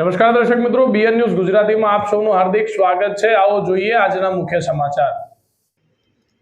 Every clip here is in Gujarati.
નમસ્કાર દર્શક મિત્રો બીએન ન્યૂઝ ગુજરાતીમાં આપ સૌનું હાર્દિક સ્વાગત છે. આવો જોઈએ આજના મુખ્ય સમાચાર.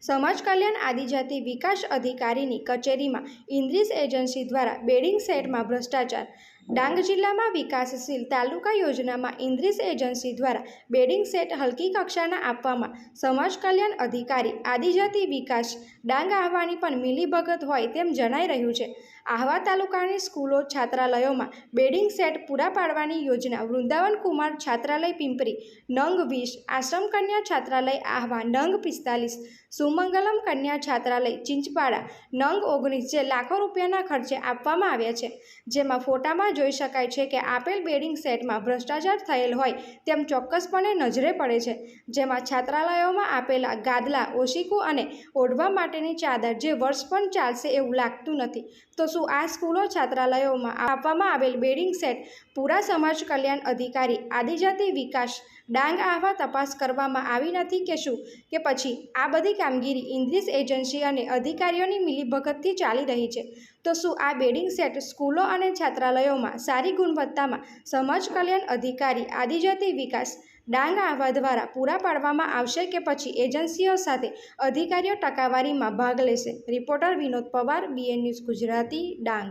સમાજ કલ્યાણ આદિજાતિ વિકાસ અધિકારીની કચેરીમાં ઇન્દ્રિસ એજન્સી દ્વારા બેડિંગ સેટમાં ભ્રષ્ટાચાર ડાંગ જિલ્લામાં વિકાસશીલ તાલુકા યોજનામાં ઇન્દ્રિસ એજન્સી દ્વારા બેડિંગ સેટ હલકી કક્ષાના આપવામાં સમાજ કલ્યાણ અધિકારી આદિજાતિ વિકાસ ડાંગ આહવાની પણ મિલીભગત હોય તેમ જણાઈ રહ્યું છે. આહવા તાલુકાની સ્કૂલો, છાત્રાલયોમાં બેડિંગ સેટ પૂરા પાડવાની યોજના વૃંદાવન કુમાર છાત્રાલય પિંપરી, નંગ વીસ, આશ્રમ કન્યા છાત્રાલય આહવા નંગ પિસ્તાલીસ, સુમંગલમ કન્યા છાત્રાલય ચિંચપાડા, નંગ ઓગણીસ જે લાખો રૂપિયાના ખર્ચે આપવામાં આવ્યા છે. જેમાં ફોટામાં જોઈ શકાય છે કે આપેલ બેડિંગ સેટમાં ભ્રષ્ટાચાર થયેલ હોય તેમ ચોક્કસપણે નજરે પડે છે, જેમાં છાત્રાલયોમાં આપેલા ગાદલા, ઓશીકું અને ઓઢવા માટેની ચાદર જે વર્ષ પણ ચાલશે એવું લાગતું નથી. તો શું આ સ્કૂલો છાત્રાલયોમાં આપવામાં આવેલ બેડિંગ સેટ પૂરા સમાજ કલ્યાણ અધિકારી આદિજાતિ વિકાસ ડાંગ આહવા તપાસ કરવામાં આવી નથી કે શું? કે પછી આ બધી કામગીરી ઇન્દ્રિસ એજન્સી અને અધિકારીઓની મિલીભગતથી ચાલી રહી છે? તો શું આ બેડિંગ સેટ સ્કૂલો અને છાત્રાલયોમાં સારી ગુણવત્તામાં સમાજ કલ્યાણ અધિકારી, આદિજાતિ વિકાસ ડાંગ આવા દ્વારા પૂરા પાડવામાં આવશે કે પછી એજન્સીઓ સાથે અધિકારીઓ ટકાવારીમાં ભાગ લેશે? Reporter Vinod Pawar, BN news Gujarati, Dang.